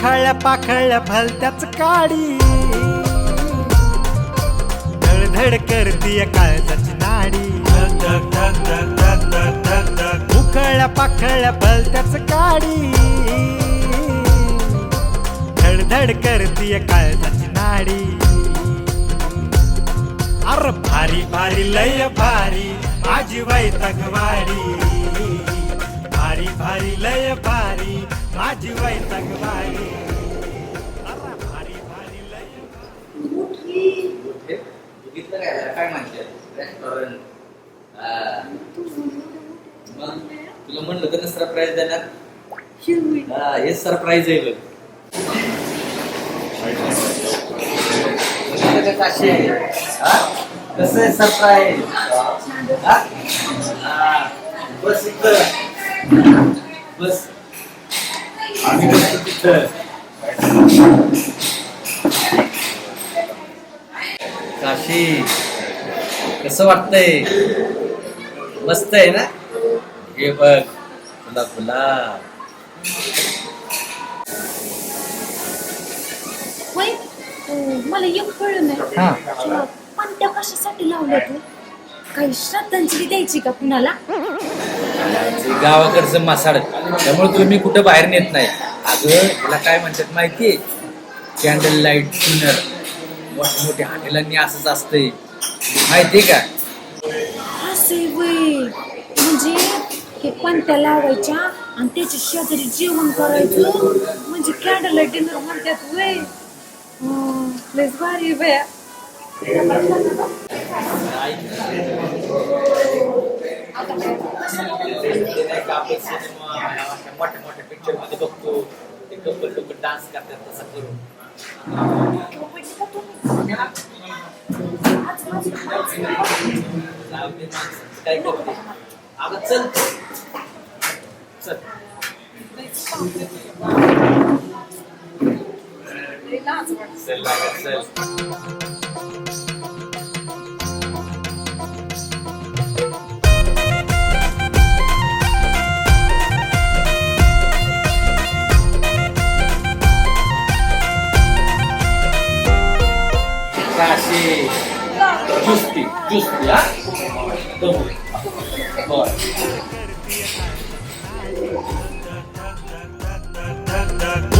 पाखळल्या भलत्याच काडी. धडधड करतीय काळजाची नाडी. उकळल्या पाखळल्या भलत्याच काडी. धडधड करतीय काळजाची नाडी. अर भारी भारी लय भारी माझी वैतकवाडी भारी भारी लय भारी माझी वैतकवाडी अर भारी भारी लय. बघितलं काय याला? काय म्हणते? रेस्टॉरंट मग तुला म्हणलं तर सरप्राईज देणार? हा हे सरप्राईज आहे बघ. बघितलं का काशी हा? कसं आहे सरप्राईज बस इथं. बस. काशी कसं वाटतंय? मस्त आहे ना? हे बघ तुला गुलाब. होय? अं, मला एक कळलं नाही. तुला पणत्या कशासाठी लावल्या तू काही श्रद्धांजली द्यायची का कुणाला? गावाकडचं मासाड. त्यामुळे तुम्ही कुठं बाहेर नेत नाही. अगं त्याला काय म्हणतात माहितीये? कॅन्डल लाइट डिनर मोठमोठ्या हॉटेलांनी असंच असतंय. माहितीये का? असे वय. म्हणजे हे पणत्या लावायच्या आणि त्याच्या शेजारी जेवण करायचं. म्हणजे कॅन्डल डिनर म्हणतात वय. अं, बया मोठ्या मोठ्या पिक्चरमध्ये बघतो. ते कपल लोक डान्स करतात तसं करून. काय करते अगं चल. चल. चल. काशी जुस्ती जुस्ती हा? दमू. बर.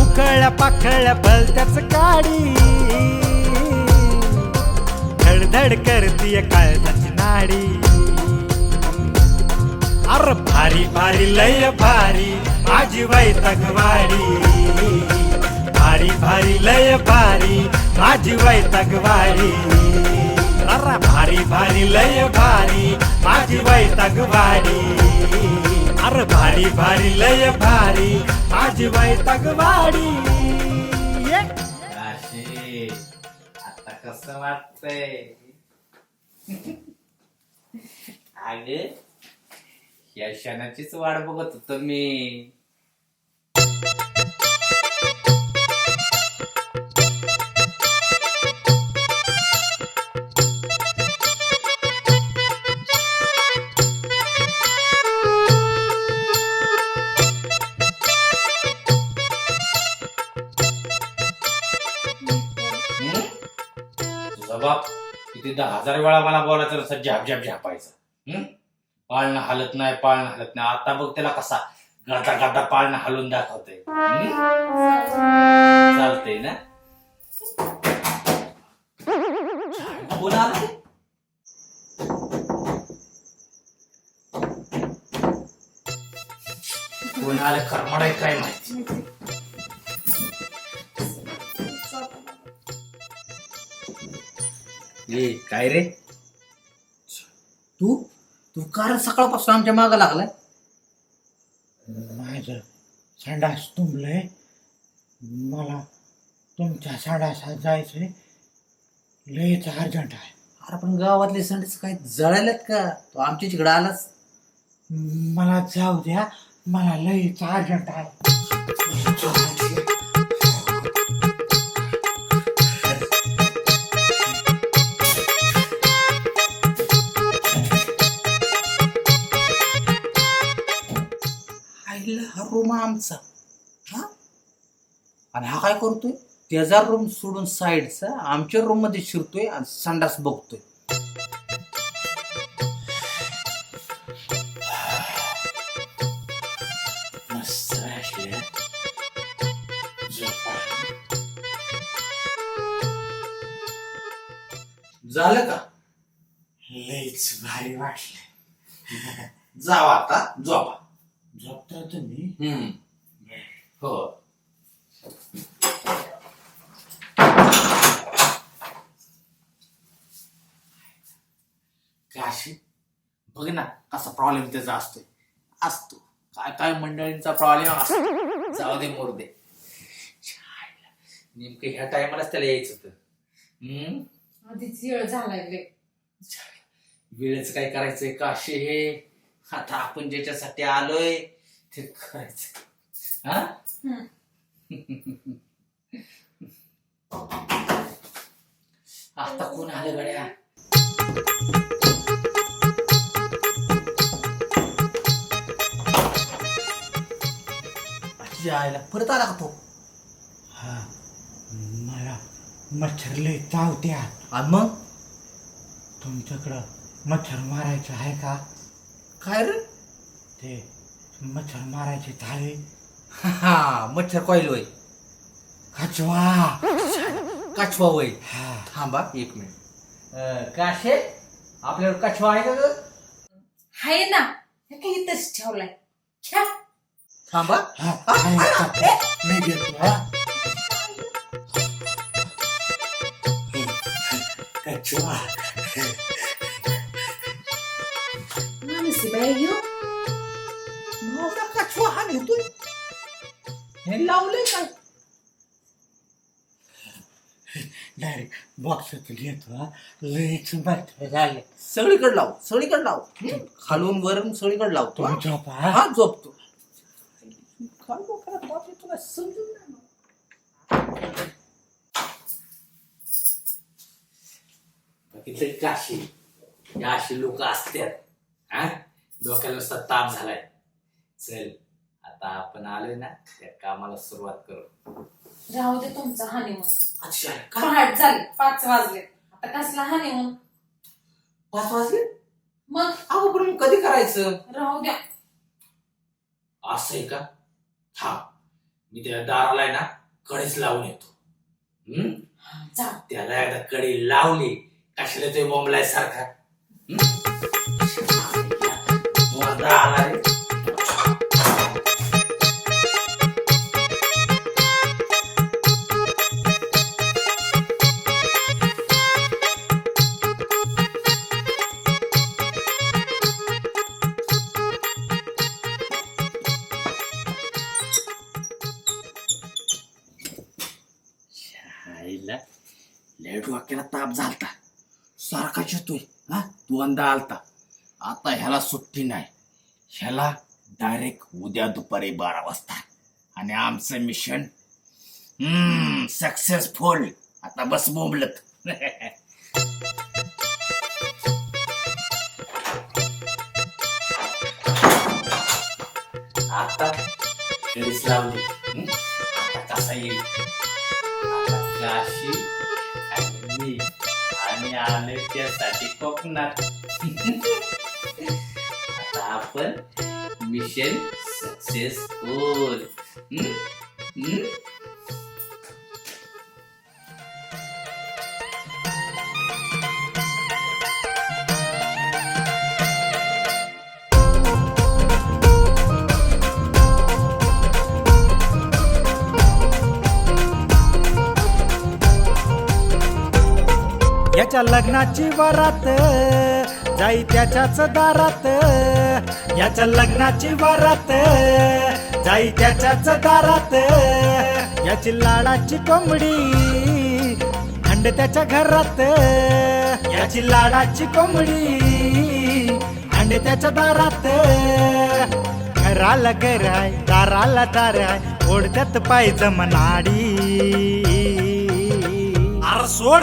उकळल्या पाखळल्या भलत्याच काडी. धडधड करतीय काळजाची नाडी. अर भारी भारी लय भारी माझी वैतकवाडी भारी भारी लय भारी माझी वैतकवाडी अर भारी भारी लय भारी माझी वैतकवाडी अर भारी भारी लय भारी माझी. काशी आता कसं वाटतंय? अग या क्षणाचीच वाट बघत होतो मी. एकदा हजार वेळा मला बोलायचं असं झॅप झॅप हम्म? पाळणं हलत नाही पाळणं हलत नाही. आता बघ त्याला कसा गदा गदा पाळणं हलून दाखवतय. चालतंय ना? बोला कोण आलं? करमडाय काय माहिती? ए काय रे? तू? तू कार सकाळपासून आमच्या मागं लागलाय? माझं संडास तुंबलंय. मला तुमच्या संडासात जायचंय. लयच अर्जंट आहे. अरे पण गावातले संडेच काय जळालेत का? तो आमच्या तिकडे आलास. मला जाऊ द्या. मला लयच अर्जंट आहे. रूम आमचा. हा? आणि हा काय करतोय? त्याचा रूम सोडून साईडचा आमच्या रूममध्ये शिरतोय आणि संडास बघतोय. झालं का? लईच भारी वाटले. जावा आता जावा झोपता तुम्ही हम्म. हो. काशी बघ ना कसा प्रॉब्लेम त्याचा असतोय. असतो. काय काय मंडळींचा प्रॉब्लेम असतो. जाऊ दे मोर दे. छायला. नेमकं ह्या टायमालाच त्याला यायचं होतं. हम्म? आधीच वेळ झालाय लय. वेळेच काय करायचंय? काशी हे. आता आपण ज्याच्यासाठी आलोय ते करायचं. हा? हम्म. आता कोण आलं गड्या? आयला परत आला का तो? हा. मला मच्छर लई चावत्यात. आणि मग? तुमच्याकडं मच्छर मारायचं आहे का? काय रे? ते मच्छर मारायचे थाळे हा मच्छर कॉईल वय कचवा काछवा वय हा. थांबा एक मिनिट. अं, काशे आपल्यावर काछवा आहे का ग? हाय ना. हे काही इथंच ठेवलाय. छ्या. थांबा. हा? मी घेतो हा. कचवा ह्यो. माझा काछवा हा नेतोय हे लावलंय काय डायरेक्ट बॉक्सात घेतो हा लईच मच्छर झाले सगळीकडे लाव सगळीकडे लाव हं? खालून वरून सगळीकडे लावतो हा? तुम्ही झोपा हा? हा झोपतो काय डोक्याला ताप आहे तुला समजून नाही ना. बघितलं काशी या अशी लोक असतात हा डोक्याला नुसता ताप झालाय. चल आता आपण आलोय ना त्या कामाला सुरुवात करू. राहू दे तुमचा हानिमून अच्छा का? पहाट झाली पाच वाजले. आता कसला हानिमून पाच वाजले? मग? अहो पण मग कधी करायचं? राहू द्या. असं आहे का? हा मी त्या दाराला आहे ना कडेच लावून येतो. हम्म? जा. त्याला एकदा कडी लावली कशाला ते बोंबलाय सारखा? आला खराब झालता. सारखाच येतोय हा? दोनदा आलता. आता ह्याला सुट्टी नाही. ह्याला डायरेक्ट उद्या दुपारी बारा वाजता. आणि आमचं मिशन हम्म सक्सेसफुल आता बस बोंबलत. आता लावली. आता कसा येईल. आणि त्यासाठी कोकणात. आता आपण मिशन सक्सेसफुल याच्या लग्नाची वरात जाई त्याच्याच दारात. याच्या लग्नाची वरात जाई त्याच्याच दारात. याची लाडाची कोंबडी अंड त्याच्या घरात. याची लाडाची कोंबडी अंड त्याच्या दारात. घराला घर आहे दाराला दार आहे ओढत्यात पाय मनाडी आर सोड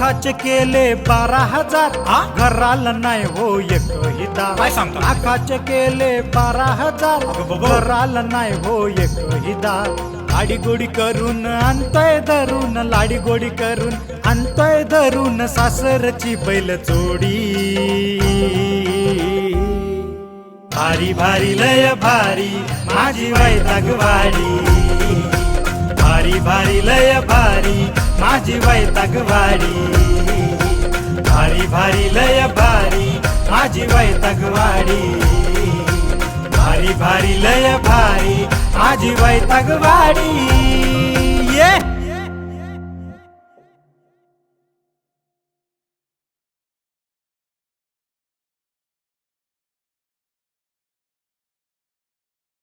लाखाचे केले बारा हजार. घराला नाही हो काय सांगता? लाखाचे केले बारा हजार. घराला नाही हो एकही दार लाडी गोडी करून आणतोय धरून लाडी गोडी करून आणतोय धरून सासरची बैल जोडी. भारी भारी लय भारी माझी वैतागवाडी. भारी भारी लय भारी माझी वैतागवाडी भारी भारी लय भारी माझी वैतागवाडी भारी भारी लय भारी माझी वैतागवाडी